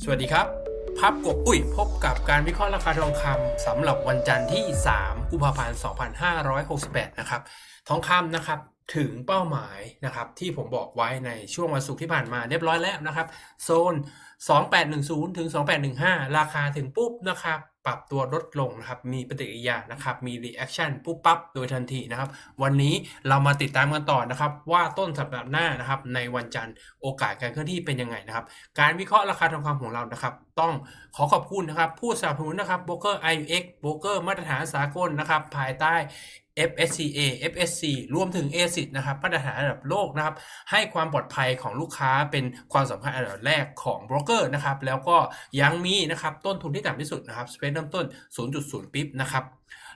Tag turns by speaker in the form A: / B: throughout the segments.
A: สวัสดีครับ พับกบอุ้ยพบกับการวิเคราะห์ราคาทองคำสำหรับวันจันทร์ที่ 3 กุมภาพันธ์ 2568 นะครับ ทองคำนะครับถึงเป้าหมายนะครับที่ผมบอกไว้ในช่วงวันศุกร์ที่ผ่านมาเรียบร้อยแล้วนะครับ โซน 2810 ถึง 2815 ราคาถึงปุ๊บนะครับ ปรับตัวลดลงนะครับ มีปฏิกิริยานะครับ มีรีแอคชั่นปุ๊บปั๊บโดยทันทีนะครับ วันนี้เรามาติดตามกันต่อนะครับ ว่าต้นสัปดาห์หน้านะครับ ในวันจันทร์โอกาสการเคลื่อนที่เป็นยังไงนะครับ การวิเคราะห์ราคาทองคำของเรานะครับ ต้องขอขอบคุณนะครับ ผู้สนับสนุนนะครับโบรกเกอร์ IUX โบรกเกอร์มาตรฐานสากลนะครับ ภายใต้ FSCA FSC รวมถึง ASIC นะครับมาตรฐานระดับโลกนะครับ ให้ความปลอดภัยของลูกค้าเป็นความสำคัญอันดับแรกของโบรกเกอร์นะครับ แล้วก็ยังมีนะครับต้นทุนที่ต่ำที่สุดนะครับเริ่มต้น 0.0 ปิ๊บนะครับ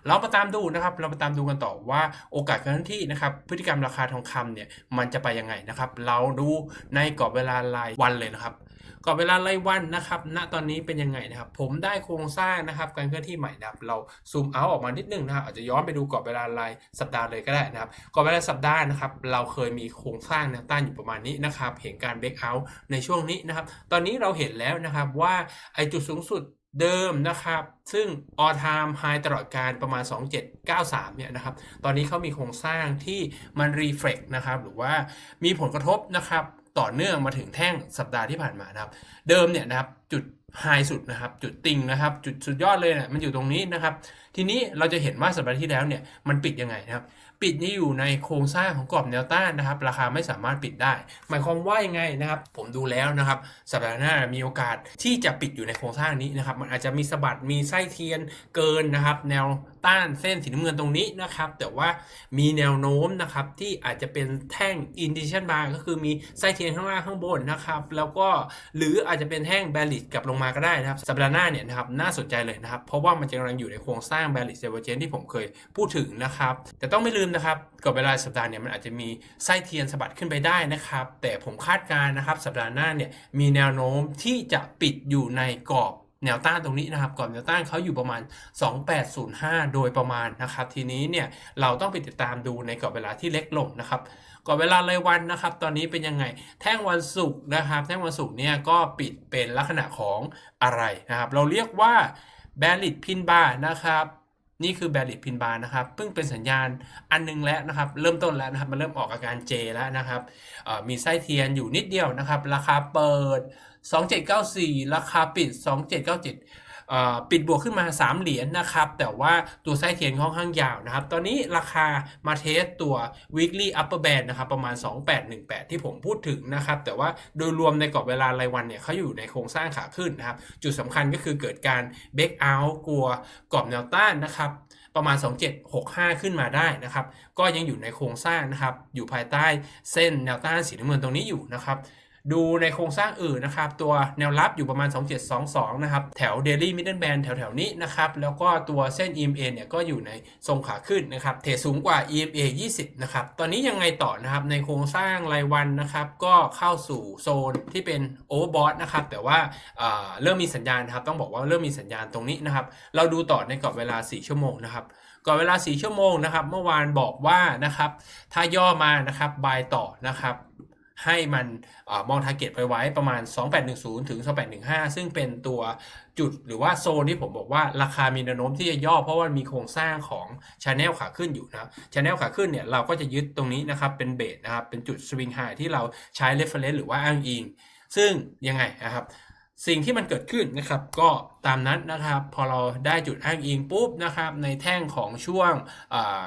A: เรามาตามดูนะครับ เรามาตามดูกันต่อว่าโอกาสการเคลื่อนที่นะครับ พฤติกรรมราคาทองคำเนี่ยมันจะไปยังไงนะครับ เราดูในกรอบเวลารายวันเลยนะครับกรอบเวลารายวันนะครับ ณ ตอนนี้เป็นยังไงนะครับ ผมได้โครงสร้างนะครับ การเคลื่อนที่ใหม่นะครับ เราซูมเอาออกมานิดนึงนะครับ อาจจะย้อนไปดูกรอบเวลารายสัปดาห์เลยก็ได้นะครับ กรอบเวลาสัปดาห์นะครับ เราเคยมีโครงสร้างแนวต้านอยู่ประมาณนี้นะครับ เห็นการเบรกเอาท์ในช่วงนี้นะครับ ตอนนี้เราเห็นแล้วนะครับว่าไอจุดสูงสุดเดิมนะครับ ซึ่ง all time high ตลอดการประมาณ 2793 เนี่ยนะครับ ตอนนี้เขามีโครงสร้างที่มัน reflect นะครับ หรือว่ามีผลกระทบนะครับ ต่อเนื่องมาถึงแท่งสัปดาห์ที่ผ่านมานะครับ เดิมเนี่ยนะครับ จุดไฮสุดนะครับ จุดติงนะครับ จุดสุดยอดเลยเนี่ยมันอยู่ตรงนี้นะครับ ทีนี้เราจะเห็นว่าสัปดาห์ที่แล้วเนี่ย มันปิดยังไงนะครับ ปิดนี่อยู่ในโครงสร้างของกรอบแนวต้านนะครับ ราคาไม่สามารถปิดได้ หมายความว่ายังไงนะครับ ผมดูแล้วนะครับสัปดาห์หน้ามีโอกาสที่จะปิดอยู่ในโครงสร้างนี้นะครับ มันอาจจะมีสะบัดมีไส้เทียนเกินนะครับ แนว ต้านเส้นสีน้ำเงินตรงนี้นะครับ แต่ว่ามีแนวโน้มนะครับที่อาจจะเป็นแท่ง indication bar ก็คือมีไส้เทียนข้างล่างข้างบนนะครับ แล้วก็หรืออาจจะเป็นแท่ง bearish กลับลงมาก็ได้นะครับ สัปดาห์หน้าเนี่ยนะครับน่าสนใจเลยนะครับ เพราะว่ามันกำลังอยู่ในโครงสร้าง bearish divergence ที่ผมเคยพูดถึงนะครับ แต่ต้องไม่ลืมนะครับกับเวลาสัปดาห์เนี่ยมันอาจจะมีไส้เทียนสะบัดขึ้นไปได้นะครับ แต่ผมคาดการณ์นะครับสัปดาห์หน้าเนี่ยมีแนวโน้มที่จะปิดอยู่ในกรอบ แนวต้านตรงนี้นะครับกรอบแนวต้านเขาอยู่ประมาณ 2805 โดยประมาณนะครับทีนี้เนี่ยเราต้องไปติดตามดูในกรอบเวลาที่เล็กลงนะครับกรอบเวลารายวันนะครับตอนนี้เป็นยังไงแท่งวันศุกร์นะครับแท่งวันศุกร์เนี่ยก็ปิดเป็นลักษณะของอะไรนะครับเราเรียกว่า b a r i t pin bar นะครับนี่คือ b a r i t pin bar นะครับเพิ่งเป็นสัญญาณอันหนึงแล้วนะครับ เริ่มต้นแล้วนะครับ มันเริ่มออกอาการ J แล้วนะครับมีไส้เทียนอยู่นิดเดียวนะครับ ราคาเปิด 2794 ราคาปิด 2797 ปิดบวกขึ้นมา 3 เหรียญนะครับ แต่ว่าตัวไส้เทียนค่อนข้างยาวนะครับ ตอนนี้ราคามาเทสตัว weekly upper band นะครับประมาณ 2818 ที่ผมพูดถึงนะครับ แต่ว่าโดยรวมในกรอบเวลารายวันเนี่ยเขาอยู่ในโครงสร้างขาขึ้นนะครับ จุดสำคัญก็คือเกิดการ break out กลัวกรอบแนวต้านนะครับประมาณ 2765 ขึ้นมาได้นะครับ ก็ยังอยู่ในโครงสร้างนะครับ อยู่ภายใต้เส้นแนวต้านสีน้ำเงินตรงนี้อยู่นะครับ ดูในโครงสร้างอื่นนะครับ ตัวแนวรับอยู่ประมาณ 2722 นะครับ แถว Daily Middle Band แถวๆนี้นะครับ แล้วก็ตัวเส้น EMA เนี่ยก็อยู่ในทรงขาขึ้นนะครับ เทสูงกว่า EMA 20 นะครับ ตอนนี้ยังไงต่อนะครับ ในโครงสร้างรายวันนะครับ ก็เข้าสู่โซนที่เป็น Overbought นะครับ แต่ว่าอ่าเริ่มมีสัญญาณครับ ต้องบอกว่าเริ่มมีสัญญาณตรงนี้นะครับ เราดูต่อในกรอบเวลา 4 ชั่วโมงนะครับก่อนเวลา 4 ชั่วโมงนะครับ เมื่อวานบอกว่านะครับ ถ้าย่อมานะครับบายต่อนะครับ ให้มันอมองทาร์เก็ตไปไว้ประมาณ 2810 ถึง 2815 ซึ่งเป็นตัวจุดหรือว่าโซนที่ผมบอกว่าราคามีแนวโน้มที่จะย่อเพราะว่ามีโครงสร้างของช n แนลขาขึ้นอยู่นะครับช n แนลขาขึ้นเนี่ยเราก็จะยึดตรงนี้นะครับเป็นเบสนะครับเป็นจุดสวิงไฮที่เราใช้ reference หรือว่าอ้างอิง ซึ่งยังไงนะครับสิ่งที่มันเกิดขึ้นนะครับก็ตามนั้นนะครับ พอเราได้จุดอ้างอิงปุ๊บนะครับในแท่งของช่วงอ่า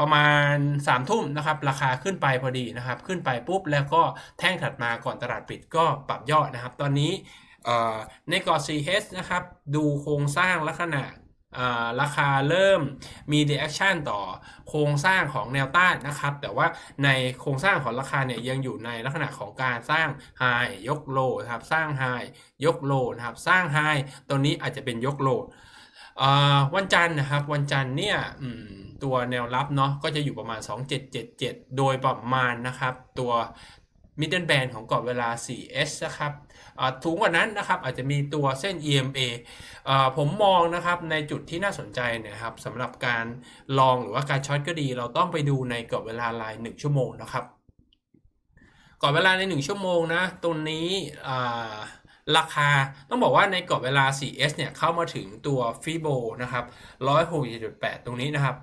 A: ประมาณ3ามทุ่มนะครับราคาขึ้นไปพอดีนะครับ ขึ้นไปปุ๊บแล้วก็แท่งถัดมาก่อนตลาดปิดก็ปรับยอดนะครับ ตอนนี้ในกรอบ CH นะครับ ดูโครงสร้างลักษณะราคาเริ่มมี reaction ต่อโครงสร้างของแนวต้านนะครับ แต่ว่าในโครงสร้างของราคาเนี่ยยังอยู่ในลักษณะของการสร้าง high ยก low ครับ สร้าง high ยก low นะครับ สร้าง high ตัวนี้อาจจะเป็นยก low วันจันทร์นะครับวันจันทร์เนี่ยตัวแนวรับเนาะก็จะอยู่ประมาณ 2777 โดยประมาณนะครับ ตัว middle band ของกรอบเวลา 4S นะครับถูงกว่านั้นนะครับอาจจะมีตัวเส้น EMA ผมมองนะครับในจุดที่น่าสนใจนะครับสำหรับการลองหรือว่าการช็อตก็ดี เราต้องไปดูในกรอบเวลาราย 1 ชั่วโมงนะครับก่อนเวลาใน 1 ชั่วโมงนะตรงนี้อ่า ราคาต้องบอกว่าในกรอบเวลา 4S เนี่ยเข้ามาถึงตัวฟิโบนะครับ167.8 ตรงนี้นะครับ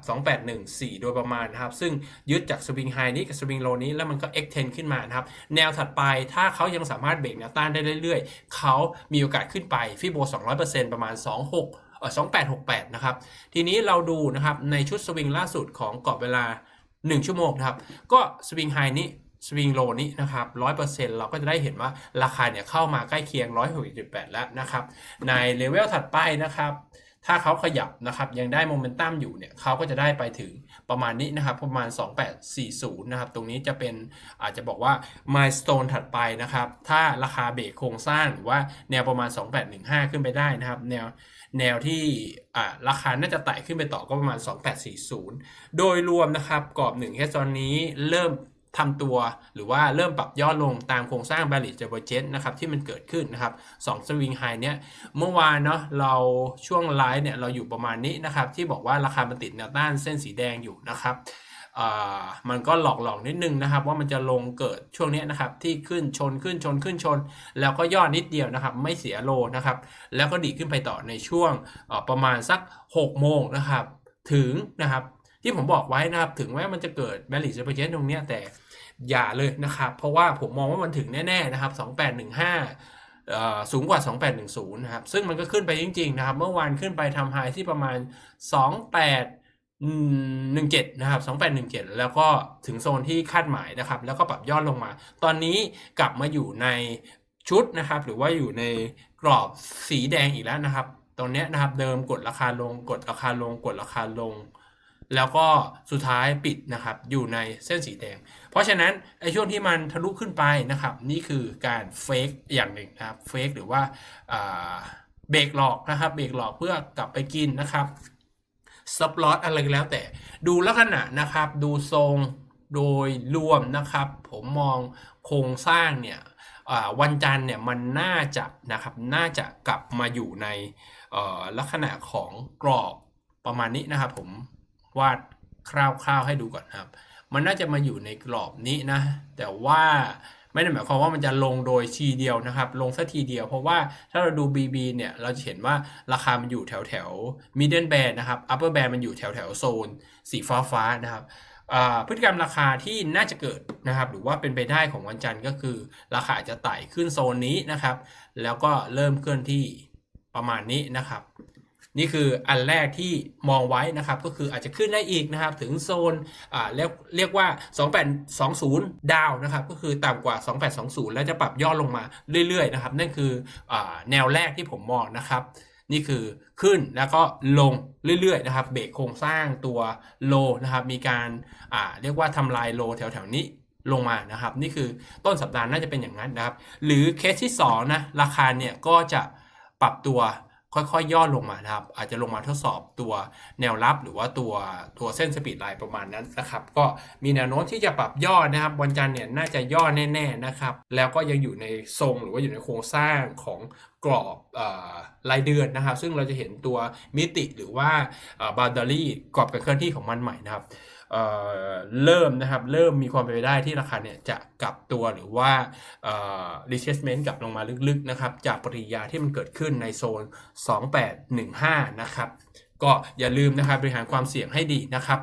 A: 2814 โดยประมาณนะครับ ซึ่งยึดจากสวิงไฮนี้กับสวิงโลนี้แล้วมันก็ extend ขึ้นมานะครับ แนวถัดไปถ้าเขายังสามารถเบรกแนวต้านได้เรื่อยๆ เขามีโอกาสขึ้นไปฟิโบ200%ประมาณ 26เออ2868 นะครับ ทีนี้เราดูนะครับในชุดสวิงล่าสุดของกรอบเวลา 1 ชั่วโมงนะครับ ก็สวิงไฮนี้ สวิงโลนี้นะครับ100%เปอร์เซ็นต์เราก็จะได้เห็นว่าราคาเนี่ยเข้ามาใกล้เคียง 168 แล้วนะครับ ในเลเวลถัดไปนะครับ ถ้าเขาขยับนะครับยังได้โมเมนตัมอยู่เนี่ยเขาก็จะได้ไปถึงประมาณนี้นะครับ ประมาณ 2840 นะครับ ตรงนี้จะเป็นอาจจะบอกว่า milestone ถัดไปนะครับ ถ้าราคาเบรกโครงสร้างหรือว่าแนวประมาณ 2815 ขึ้นไปได้นะครับ แนวแนวที่ราคาน่าจะไต่ขึ้นไปต่อก็ประมาณ 2840 โดยรวมนะครับกรอบ1 h ตอนนี้เริ่ม ทำตัว หรือว่าเริ่มปรับย่อลงตามโครงสร้าง b a r r i s j a b e r g e n นะครับที่มันเกิดขึ้นนะครับ2สวิงไฮเนี้ยเมื่อวานเนาะเราช่วงไลฟ์เนี่ยเราอยู่ประมาณนี้นะครับที่บอกว่าราคามันติดแนวต้านเส้นสีแดงอยู่นะครับมันก็หลอกหลอกนิดนึงนะครับ ว่ามันจะลงเกิดช่วงนี้นะครับที่ขึ้นชนขึ้นชนขึ้นชน แล้วก็ย่อนิดเดียวนะครับ ไม่เสียโลนะครับ แล้วก็ดีขึ้นไปต่อในช่วงประมาณสัก 6 โมงนะครับ ถึงนะครับที่ผมบอกไว้นะครับ ถึงแม้มันจะเกิดแบลลิสเปอร์เจนตรงนี้แต่ อย่าเลยนะครับ เพราะว่าผมมองว่ามันถึงแน่ๆนะครับ 2815 สูงกว่า 2810 นะครับ ซึ่งมันก็ขึ้นไปจริงๆนะครับ เมื่อวานขึ้นไปทำไฮที่ประมาณ 2817นะครับ2817 แล้วก็ถึงโซนที่คาดหมายนะครับ แล้วก็ปรับยอดลงมา ตอนนี้กลับมาอยู่ในชุดนะครับ หรือว่าอยู่ในกรอบสีแดงอีกแล้วนะครับตรงเนี้นะครับเดิมกดราคาลงกดราคาลงกดราคาลง แล้วก็สุดท้ายปิดนะครับอยู่ในเส้นสีแดง เพราะฉะนั้นไอ้ช่วงที่มันทะลุขึ้นไปนะครับ นี่คือการเฟกอย่างหนึ่งนะครับเฟกหรือว่าเบรกหลอกนะครับเบรกหลอกเพื่อกลับไปกินนะครับซับลอตอะไรก็แล้วแต่ดูลักษณะนะครับ ดูทรงโดยรวมนะครับ ผมมองโครงสร้างเนี่ยวันจันทร์เนี่ยมันน่าจะนะครับน่าจะกลับมาอยู่ในลักษณะของกรอบประมาณนี้นะครับผม วาดคร่าวๆให้ดูก่อนครับ มันน่าจะมาอยู่ในกรอบนี้นะ แต่ว่าไม่ได้หมายความว่ามันจะลงโดยทีเดียวนะครับ ลงสักทีเดียว เพราะว่าถ้าเราดู BB เนี่ย เราจะเห็นว่าราคามันอยู่แถวแถว middle band นะครับ upper band มันอยู่แถวแถวโซน สีฟ้าฟ้าๆนะครับพฤติกรรมราคาที่น่าจะเกิดนะครับ หรือว่าเป็นไปได้ของวันจันทร์ก็คือ ราคาจะไต่ขึ้นโซนนี้นะครับ แล้วก็เริ่มเคลื่อนที่ประมาณนี้นะครับ นี่คืออันแรกที่มองไว้นะครับก็คืออาจจะขึ้นได้อีกนะครับถึงโซนอ่าเรียกเรียกว่า 2820 ดาวนะครับก็คือต่ำกว่า 2820 แล้วจะปรับย่อลงมาเรื่อยๆนะครับนั่นคืออแนวแรกที่ผมมองนะครับนี่คือขึ้นแล้วก็ลงเรื่อยๆนะครับเบรกโครงสร้างตัวโลนะครับมีการอ่าเรียกว่าทำลายโลแถวๆนี้ลงมานะครับ นี่คือต้นสัปดาห์น่าจะเป็นอย่างนั้นนะครับ หรือเคสที่2นะราคาเนี่ยก็จะปรับตัว ค่อยๆ ย่อลงมานะครับ อาจจะลงมาทดสอบตัวแนวรับหรือว่าตัวตัวเส้นสปีดไลน์ประมาณนั้นนะครับ ก็มีแนวโน้มที่จะปรับย่อนะครับ วันจันทร์เนี่ยน่าจะย่อแน่ ๆนะครับ แล้วก็ยังอยู่ในทรงหรือว่าอยู่ในโครงสร้างของ กรอบรายเดือนนะครับ ซึ่งเราจะเห็นตัวมิติหรือว่าบาร์ดารี่กรอบการเคลื่อนที่ของมันใหม่นะครับเเริ่มนะครับเริ่มมีความเป็นไปได้ที่ราคาเนี่ยจะกลับตัวหรือว่า retracement กลับลงมาลึกๆนะครับจากปฏิยาที่มันเกิดขึ้นในโซน 2815 นะครับ ก็อย่าลืมนะครับบริหารความเสี่ยงให้ดีนะครับ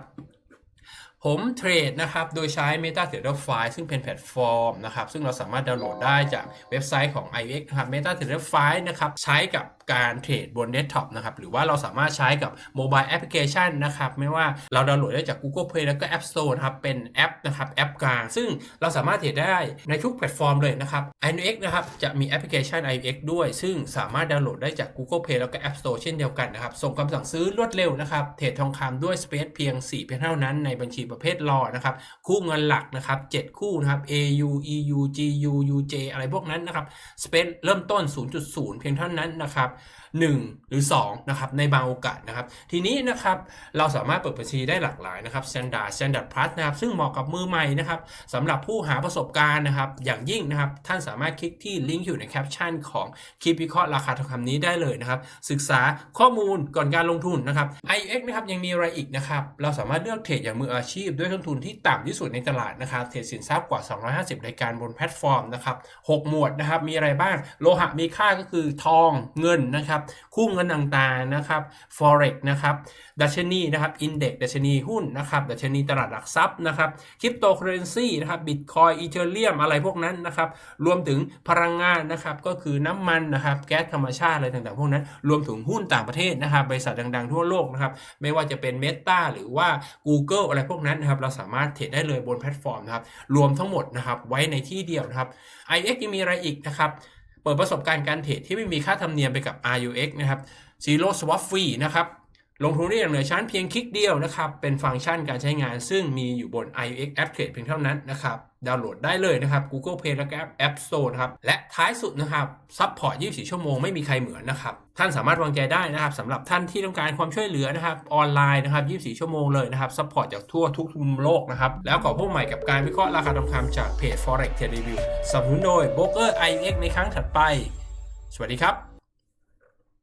A: ผมเทรดนะครับโดยใช้ MetaTrader 5ซึ่งเป็นแพลตฟอร์มนะครับซึ่งเราสามารถดาวน์โหลดได้จากเว็บไซต์ของ iX นะครับ MetaTrader 5นะครับใช้กับการเทรดบนเดสก์ท็อปนะครับหรือว่าเราสามารถใช้กับโมบายแอปพลิเคชันนะครับไม่ว่าเราดาวน์โหลดได้จาก Google Play แล้วก็ App Store นะครับเป็นแอปนะครับแอปกลางซึ่งเราสามารถเทรดได้ในทุกแพลตฟอร์มเลยนะครับ iX นะครับจะมีแอปพลิเคชัน iX ด้วย ซึ่งสามารถดาวน์โหลดได้จาก Google Play แล้วก็ App Store เช่นเดียวกันนะครับส่งคำสั่งซื้อรวดเร็วนะครับเทรดทองคำด้วยสเปซเพียง4เพียงเท่านั้นในบัญชีประเภทรอนะครับคู่เงินหลักนะครับ7คู่นะครับ AU EU GU UJ อะไรพวกนั้นนะครับสเปซเริ่มต้น 0.0 เพียงเท่านั้นนะครับ1 หรือ2นะครับในบางโอกาสนะครับ ทีนี้นะครับเราสามารถเปิดบัญชีได้หลากหลายนะครับ Standard Standard Plus นะครับซึ่งเหมาะกับมือใหม่นะครับสำหรับผู้หาประสบการณ์นะครับ อย่างยิ่งนะครับ ท่านสามารถคลิกที่ลิงก์อยู่ในแคปชั่นของคลิปวิเคราะห์ราคาทองคำนี้ได้เลยนะครับ ศึกษาข้อมูลก่อนการลงทุนนะครับ IX นะครับยังมีอะไรอีกนะครับ เราสามารถเลือกเทรดอย่างมืออาชีพ ด้วยต้นทุนที่ต่ำที่สุดในตลาดนะครับ เทรดสินทรัพย์กว่า 250 รายการบนแพลตฟอร์มนะครับ 6 หมวดนะครับ มีอะไรบ้าง โลหะมีค่าก็คือทองเงินนะครับ คู่เงินต่างๆนะครับ forex นะครับดัชนีนะครับอินเด็กดัชนีหุ้นนะครับดัชนีตลาดหลักทรัพย์นะครับคริปโตเคอเรนซีนะครับบิตคอยอีเทเรียมอะไรพวกนั้นนะครับ รวมถึงพลังงานนะครับก็คือน้ำมันนะครับแก๊สธรรมชาติอะไรต่างๆ พวกนั้น รวมถึงหุ้นต่างประเทศนะครับบริษัทดังๆ ทั่วโลกนะครับไม่ว่าจะเป็น Meta หรือว่า Google อะไรพวกนั้นนะครับเราสามารถเทรดได้เลยบนแพลตฟอร์มนะครับรวมทั้งหมดนะครับไว้ในที่เดียวนะครับ IX ยังมีอะไรอีกนะครับ เปิดประสบการณ์การเทรดที่ไม่มีค่าธรรมเนียมไปกับ RUX นะครับ Zero Swap Free นะครับลงทุนได้อย่างเหนือชั้นเพียงคลิกเดียวนะครับ เป็นฟังก์ชันการใช้งานซึ่งมีอยู่บน iOS App Trade เพียงเท่านั้นนะครับ ดาวน์โหลดได้เลยนะครับ Google Play และก็ App Store นะครับ และท้ายสุดนะครับซัพพอร์ต 24 ชั่วโมงไม่มีใครเหมือนนะครับ ท่านสามารถวางใจได้นะครับสำหรับท่านที่ต้องการความช่วยเหลือนะครับ ออนไลน์นะครับ 24 ชั่วโมงเลยนะครับซัพพอร์ตจากทั่วทุกมุมโลกนะครับ แล้วก็พบใหม่กับการวิเคราะห์ราคาทองคำจากเพจ Forex Trade Review สนับสนุนโดย Broker IX ในครั้งถัดไป สวัสดีครับ